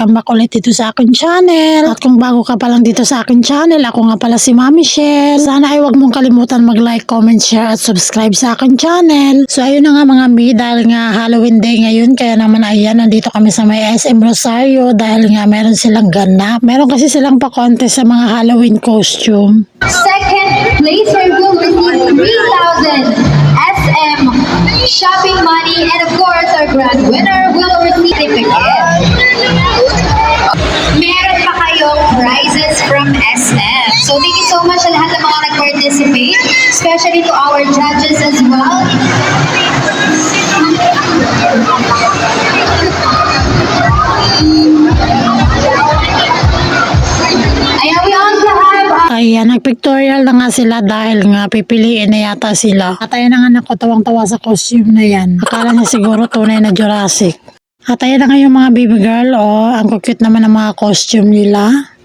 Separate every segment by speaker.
Speaker 1: Welcome back ulit dito sa akin channel. At kung bago ka pa lang dito sa akin channel, ako nga pala si Mami Shell. Sana ay huwag mong kalimutan mag-like, comment, share at subscribe sa akin channel. So ayun na nga mga mi, dahil nga Halloween day ngayon, kaya naman ayan, nandito kami sa may SM Rosario dahil nga meron silang ganap. Meron kasi silang pa-contest sa mga Halloween costume.
Speaker 2: Second placer will receive 3,000 SM shopping money and of course our grand winner will receive certificate. Meron pa kayong prizes from SM. So thank you so much sa lahat ng mga nag-participate, especially to our judges as well. Uh,
Speaker 1: Ayan, nag-pictorial na nga sila dahil nga pipiliin na yata sila. At ayan ang anak ko tawang-tawa sa costume na yan. Akala niya siguro tunay na Jurassic. At ayan na nga yung mga baby girl, oh, ang cute naman ng mga costume nila.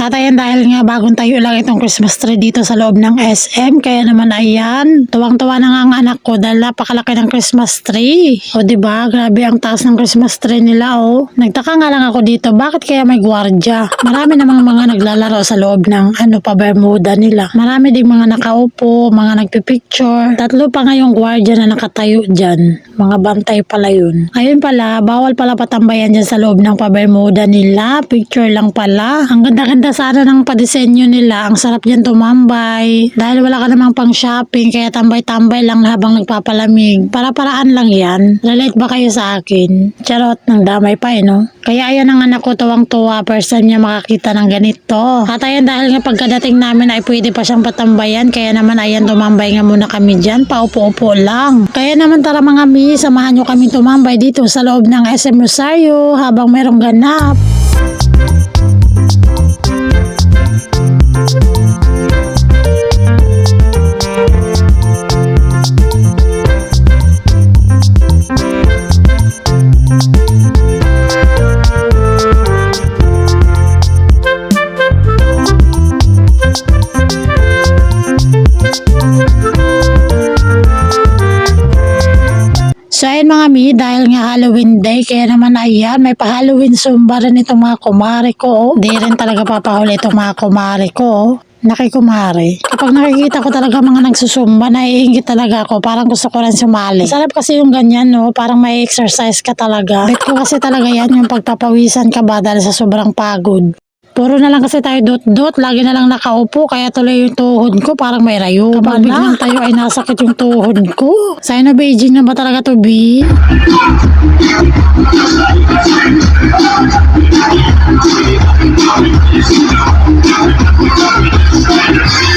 Speaker 1: At ayan dahil nga bagong tayo lang itong Christmas tree dito sa loob ng SM. Kaya naman ayan, tuwang-tuwa na nga ang anak ko dahil napakalaki ng Christmas tree. O ba grabe ang taas ng Christmas tree nila oh. Nagtaka nga lang ako dito, bakit kaya may gwardya? Marami namang mga naglalaro sa loob ng ano pa Bermuda nila. Marami ding mga nakaupo, mga nagpipicture. Tatlo pa nga yung gwardya na nakatayo dyan. Mga bantay pala yun. Ayun pala, bawal pala patambayan dyan sa loob ng pa-Bermuda nila. Picture lang pala. Ang ganda-ganda sana ng padisenyo nila. Ang sarap dyan tumambay. Dahil wala ka namang pang shopping, kaya tambay-tambay lang habang nagpapalamig. Para-paraan lang yan. Relate ba kayo sa akin? Charot, ng damay pa eh, no? Kaya ayan ang anak ko tuwang-tuwa. First time niya makakita ng ganito. At ayan dahil nga pagkadating namin ay pwede pa siyang patambayan. Kaya naman ayan tumambay nga muna kami dyan. Paupo-upo lang. Kaya naman tara mga mi, samahan nyo kami tumambay dito sa loob ng SM Rosario habang merong ganap. So Halloween day, kaya naman ayan, may pa-Halloween zumba rin itong mga kumare ko. oh. Di rin talaga papahuli itong mga kumare ko. oh. Nakikumare. Kapag nakikita ko talaga mga nagsusumba, naiingit talaga ako. Parang gusto ko rin sumali. Sarap kasi yung ganyan, no? Parang may exercise ka talaga. Bet ko kasi talaga yan, yung pagpapawisan ka ba dahil sa sobrang pagod. Puro na lang kasi tayo dot-dot, lagi na lang nakaupo, kaya tuloy yung tuhod ko parang may rayo. Kapag biglang tayo ay nasakit yung tuhod ko. Sign of aging na ba talaga to, B?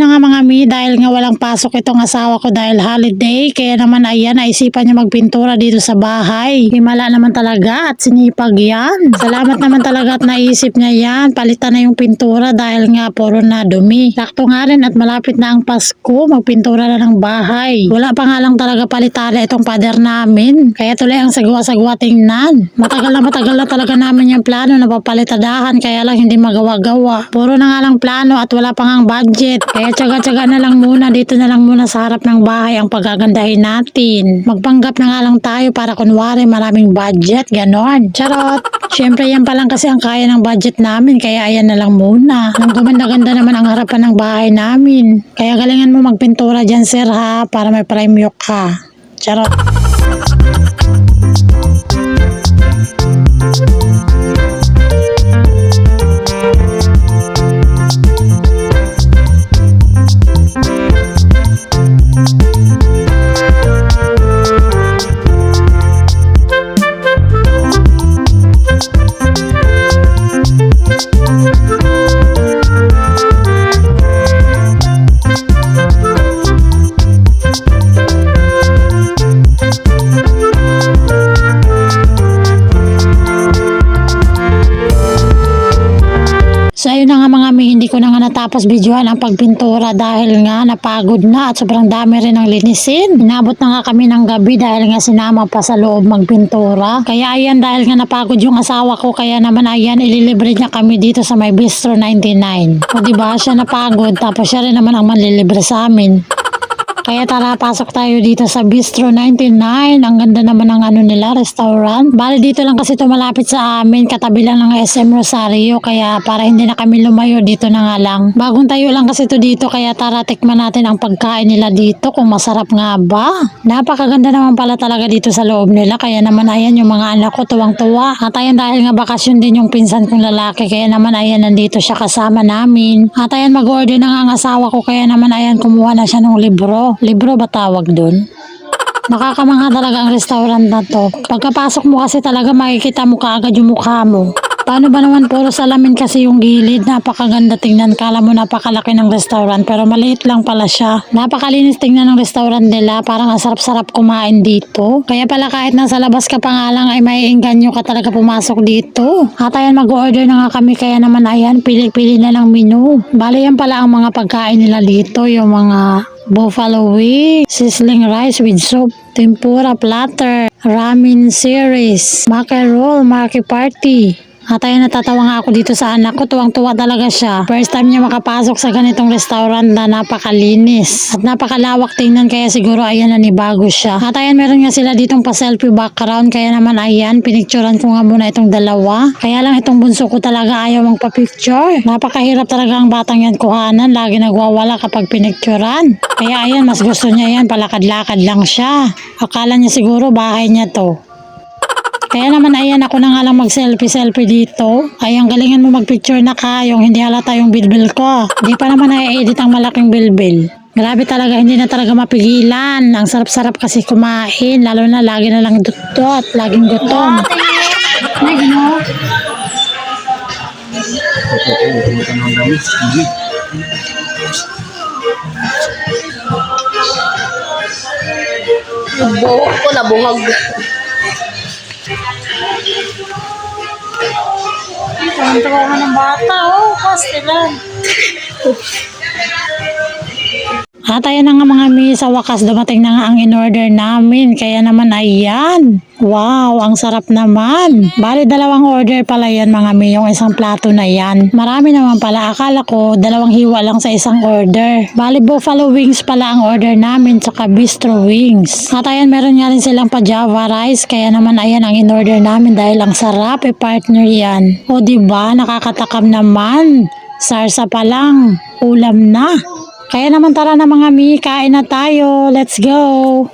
Speaker 1: na nga mga walang pasok itong asawa ko dahil holiday, kaya naman ayan, naisipan niya magpintura dito sa bahay. Himala naman talaga at sinipag yan. Salamat naman talaga at naisip niya yan, palitan na yung pintura dahil nga puro na dumi. Sakto nga rin at malapit na ang Pasko, magpintura na ng bahay. Wala pa nga lang talaga palitada itong pader namin, kaya tuloy ang sagwa-sagwa tingnan. Matagal na matagal na talaga namin yung plano na papalitadahan, kaya lang hindi magawa-gawa. Puro na nga lang plano at wala pa ngang budget. Kaya tsaga-tsaga na lang muna, dito na lang muna sa harap ng bahay ang pagagandahin natin. Magpanggap na nga lang tayo para kunwari maraming budget, ganon. Charot! Siyempre yan pa lang kasi ang kaya ng budget namin, kaya ayan na lang muna. Nang gumanda-ganda naman ang harapan ng bahay namin. Kaya galingan mo magpintura dyan sir ha, para may premyo ka. Charot! So ayun na nga mga mi, hindi ko na nga natapos videohan ang pagpintura dahil nga napagod na at sobrang dami rin ang linisin. Inabot na nga kami ng gabi dahil nga sinama pa sa loob magpintura. Kaya ayan dahil nga napagod yung asawa ko kaya naman ayan ililibre niya kami dito sa may Bistro 99. O diba siya napagod tapos siya rin naman ang manlilibre sa amin. Kaya tara, pasok tayo dito sa Bistro 99. Ang ganda naman ng ano nila, restaurant. Bali dito lang kasi ito malapit sa amin. Katabi lang ng SM Rosario. Kaya para hindi na kami lumayo, dito na nga lang. Bagong tayo lang kasi ito dito. Kaya tara, tikman natin ang pagkain nila dito. Kung masarap nga ba. Napakaganda naman pala talaga dito sa loob nila. Kaya naman ayan yung mga anak ko tuwang-tuwa. At ayan dahil nga bakasyon din yung pinsan kong lalaki. Kaya naman ayan nandito siya kasama namin. At ayan mag-order na nga ang asawa ko. Kaya naman ayan kumuha na siya ng libro. Libro ba tawag doon? Nakakamangha talaga ang restaurant na to. Pagkapasok mo kasi talaga makikita mo kaagad yung mukha mo. Paano ba naman puro salamin kasi yung gilid? Napakaganda tingnan. Kala mo napakalaki ng restaurant pero maliit lang pala siya. Napakalinis tingnan ng restaurant nila. Parang ang sarap-sarap kumain dito. Kaya pala kahit nasa labas ka pa nga lang ay may inganyo ka talaga pumasok dito. At ayan mag-order na nga kami kaya naman ayan pili-pili na lang menu. Bali yan pala ang mga pagkain nila dito. Yung mga buffalo wing, sizzling rice with soup, tempura platter, ramen series, maki roll, maki party. At ayun, natatawa nga ako dito sa anak ko. Tuwang-tuwa talaga siya. First time niya makapasok sa ganitong restaurant na napakalinis. At napakalawak tingnan kaya siguro ayan nanibago siya. At ayan, meron nga sila ditong pa-selfie background. Kaya naman ayan, pinicturean ko nga muna itong dalawa. Kaya lang itong bunso ko talaga ayaw magpa-picture. Napakahirap talaga ang batang yan kuhanan. Lagi nagwawala kapag pinicturean. Kaya ayan, mas gusto niya yan. Palakad-lakad lang siya. Akala niya siguro bahay niya to. Kaya naman ayan ako na nga lang mag-selfie-selfie dito. Ay ang galingan mo mag-picture na ka, yung hindi halata yung bilbil ko. Di pa naman na-edit ang malaking bilbil. Grabe talaga, hindi na talaga mapigilan. Ang sarap-sarap kasi kumain, lalo na lagi na lang dutot, laging gutom.
Speaker 3: Yung buhok ko nabuhag.
Speaker 1: Ang tawa ng bata, oh, pastilan. At na nga mga mi, sa wakas dumating na nga ang in-order namin. Kaya naman ayan. Wow, ang sarap naman. Bali dalawang order pala yan mga mi, yung isang plato na yan. Marami naman pala. Akala ko dalawang hiwa lang sa isang order. Bali buffalo wings pala ang order namin, tsaka bistro wings. At meron nga rin silang pa java rice. Kaya naman ayan ang in-order namin dahil ang sarap eh partner yan. O ba nakakatakam naman. Sarsa pa lang, ulam na. Kaya naman tara na mga mi, kain na tayo. Let's go!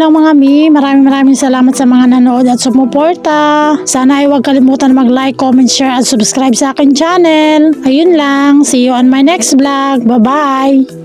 Speaker 1: Lang mga mi. Maraming maraming salamat sa mga nanood at sumuporta. Sana ay huwag kalimutan mag-like, comment, share at subscribe sa akin channel. Ayun lang. See you on my next vlog. Bye-bye!